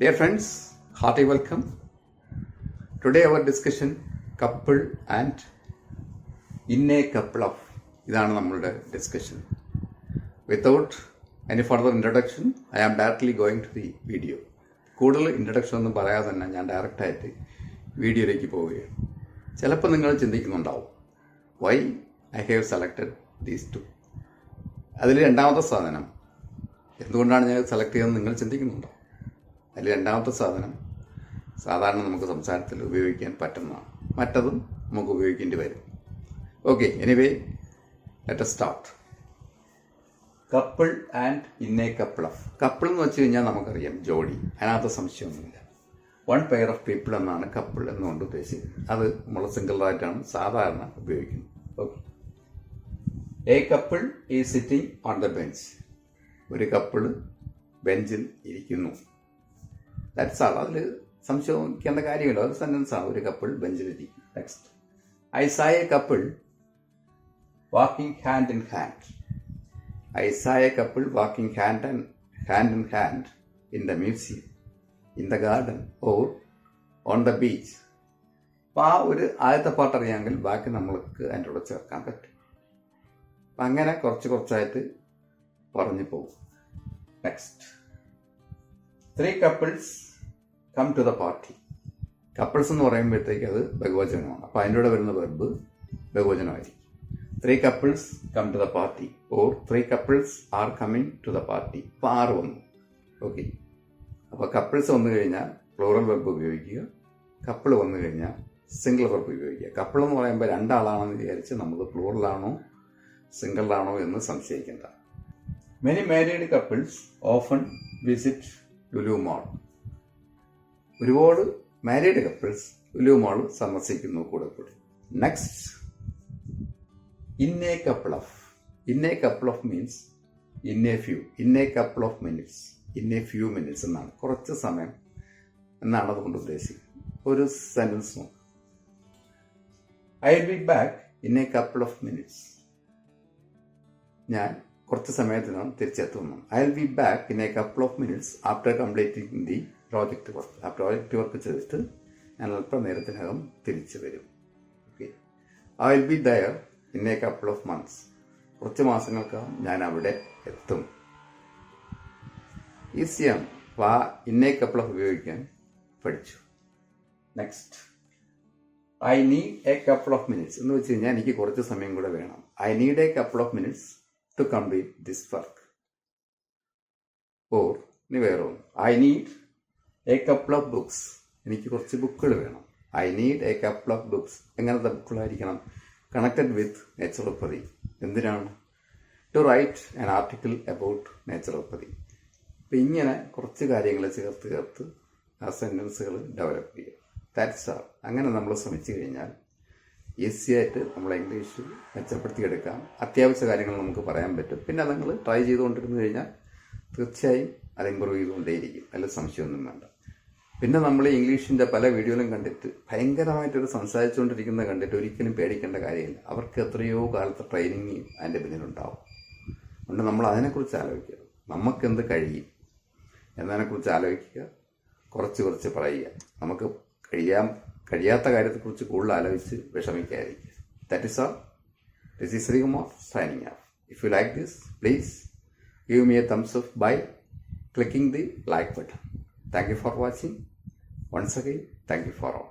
Dear friends, hearty welcome. Today our discussion couple and in a couple of ഇതാണ് നമ്മളുടെ discussion without any further introduction I am directly going to the video കൂടുതൽ introduction ഒന്നും പറയാതെ തന്നെ ഞാൻ ഡയറക്റ്റായിട്ട് വീഡിയോയിലേക്ക് പോവുകയാണ്. ചിലപ്പോൾ നിങ്ങൾ ചിന്തിക്കുന്നുണ്ടാവും why I have selected these two അതിൽ രണ്ടാമത്തെ സാധനം എന്തുകൊണ്ടാണ് ഞാൻ സെലക്ട് ചെയ്തതെന്ന് നിങ്ങൾ ചിന്തിക്കുന്നുണ്ടോ? അതിൽ രണ്ടാമത്തെ സാധനം സാധാരണ നമുക്ക് സംസാരത്തിൽ ഉപയോഗിക്കാൻ പറ്റുന്നതാണ്. മറ്റതും നമുക്ക് ഉപയോഗിക്കേണ്ടി വരും. Okay anyway let start couple and in a couple of couple എന്ന് വെച്ച് കഴിഞ്ഞാൽ നമുക്കറിയാം ജോഡി. അതിനകത്ത് സംശയമൊന്നുമില്ല. വൺ പെയർ ഓഫ് പീപ്പിൾ എന്നാണ് കപ്പിൾ എന്നുകൊണ്ട് ഉദ്ദേശിക്കുന്നത്. അത് നമ്മൾ സിംഗിളായിട്ടാണ് സാധാരണ ഉപയോഗിക്കുന്നത്. Okay a couple is sitting on the bench ഒരു കപ്പിൾ ബെഞ്ചിൽ ഇരിക്കുന്നു. ദാറ്റ്സ് ആൾ അതിൽ സംശയിക്കേണ്ട കാര്യമില്ല. ഒരു സെന്റൻസ് ആണ്. ഒരു couple ബെഞ്ചിലിരിക്കും. Next I saw a couple walking hand in hand I saw a couple walking hand and hand in hand in the museum in the garden or on the beach അപ്പം ആ ഒരു ആദ്യത്തെ പാട്ട് അറിയാമെങ്കിൽ ബാക്കി നമ്മൾക്ക് അതിന്റെ കൂടെ ചേർക്കാൻ പറ്റും. അപ്പം അങ്ങനെ കുറച്ച് കുറച്ചായിട്ട് പറഞ്ഞു പോകും. Next three couples come to the party couples എന്ന് പറയുമ്പോഴത്തേക്ക് അത് ബഹുവചനമാണ്. അപ്പോൾ അതിന്റെ കൂടെ വരുന്ന verb ബഹുവചനമായിരിക്കും. Three couples come to the party or three couples are coming to the party അപ്പോൾ ആറ് വന്നു. ഓക്കെ അപ്പോൾ കപ്പിൾസ് വന്നു കഴിഞ്ഞാൽ പ്ലൂറൽ വെർബ് ഉപയോഗിക്കുക. കപ്പിൾ വന്നു കഴിഞ്ഞാൽ സിംഗിൾ വെർബ് ഉപയോഗിക്കുക. കപ്പിൾ എന്ന് പറയുമ്പോൾ രണ്ടാളാണെന്ന് വിചാരിച്ച് നമ്മൾ പ്ലൂറലാണോ സിംഗിളാണോ എന്ന് സംശയിക്കേണ്ട. Many married couples often visit Lulu mall ഒരുപാട് മാരീഡ് കപ്പിൾസ് ലുലു മാൾ സന്ദർശിക്കുന്നു കൂടെ കൂടി. Next in a couple of in a couple of means in a few in a couple of minutes in a few minutes എന്നാണ്. കുറച്ച് സമയം എന്നാണ് അതുകൊണ്ട് ഉദ്ദേശിക്കുന്നത്. ഒരു സെന്റൻസ് നോക്കുക I will be back in a couple of minutes ഞാൻ കുറച്ച് സമയത്തിനകം തിരിച്ചെത്തുന്നു. I will be back in a couple of minutes after completing the project work ആ പ്രോജക്റ്റ് വർക്ക് ചെയ്തിട്ട് ഞാൻ അല്പനേരത്തിനകം തിരിച്ചു വരും. Okay I will be there in a couple of months കുറച്ച് മാസങ്ങൾക്കകം ഞാൻ അവിടെ എത്തും. ഈസിയാണ് വാ ഇന്നേ കപ്പിൾ ഓഫ് ഉപയോഗിക്കാൻ പഠിച്ചു. Next I need a couple of minutes എന്ന് വെച്ച് കഴിഞ്ഞാൽ എനിക്ക് കുറച്ച് സമയം കൂടെ വേണം. I need a couple of minutes to complete this work or ഇനി വേറെ ഒന്ന്. I need a couple of books എനിക്ക് കുറച്ച് ബുക്കുകൾ വേണം. I need a couple of books എങ്ങനത്തെ ബുക്കുകളായിരിക്കണം? കണക്റ്റഡ് വിത്ത് നേച്ചുറോപ്പതി എന്തിനാണ്? To write an article about naturopathy അപ്പം ഇങ്ങനെ കുറച്ച് കാര്യങ്ങൾ ചേർത്ത് ചേർത്ത് ആ സെന്റൻസുകൾ ഡെവലപ്പ് ചെയ്യുക ദാറ്റ്സ് ആർ അങ്ങനെ നമ്മൾ ശ്രമിച്ചു കഴിഞ്ഞാൽ ഈസി ആയിട്ട് നമ്മൾ ഇംഗ്ലീഷ് മെച്ചപ്പെടുത്തിയെടുക്കാം. അത്യാവശ്യ കാര്യങ്ങൾ നമുക്ക് പറയാൻ പറ്റും. പിന്നെ നിങ്ങൾ ട്രൈ ചെയ്തുകൊണ്ടിരുന്നു കഴിഞ്ഞാൽ തീർച്ചയായും അത് ഇമ്പ്രൂവ് ചെയ്തുകൊണ്ടേയിരിക്കും. അതിൽ സംശയമൊന്നും വേണ്ട. പിന്നെ നമ്മൾ ഇംഗ്ലീഷിന്റെ പല വീഡിയോയിലും കണ്ടിട്ട് ഭയങ്കരമായിട്ടൊരു സംസാരിച്ചുകൊണ്ടിരിക്കുന്നത് കണ്ടിട്ട് ഒരിക്കലും പേടിക്കേണ്ട കാര്യമില്ല. അവർക്ക് എത്രയോ കാലത്തെ ട്രെയിനിങ് അതിന്റെ പിന്നിലുണ്ടാവും. അതുകൊണ്ട് നമ്മൾ അതിനെക്കുറിച്ച് ആലോചിക്കുക. നമുക്കെന്ത് കഴിയും? എന്നതിനെക്കുറിച്ച് ആലോചിക്കുക. കുറച്ച് കുറച്ച് പറയുക. നമുക്ക് കഴിയാൻ കഴിയാത്ത കാര്യത്തെക്കുറിച്ച് കൂടുതൽ ആലോചിച്ച് വിഷമിക്കാതിരിക്കുക. ദാറ്റ് ഇസ് ആ this is Sreekumar signing off if you like this please give me a thumbs of by clicking the like button thank you for watching once again thank you for all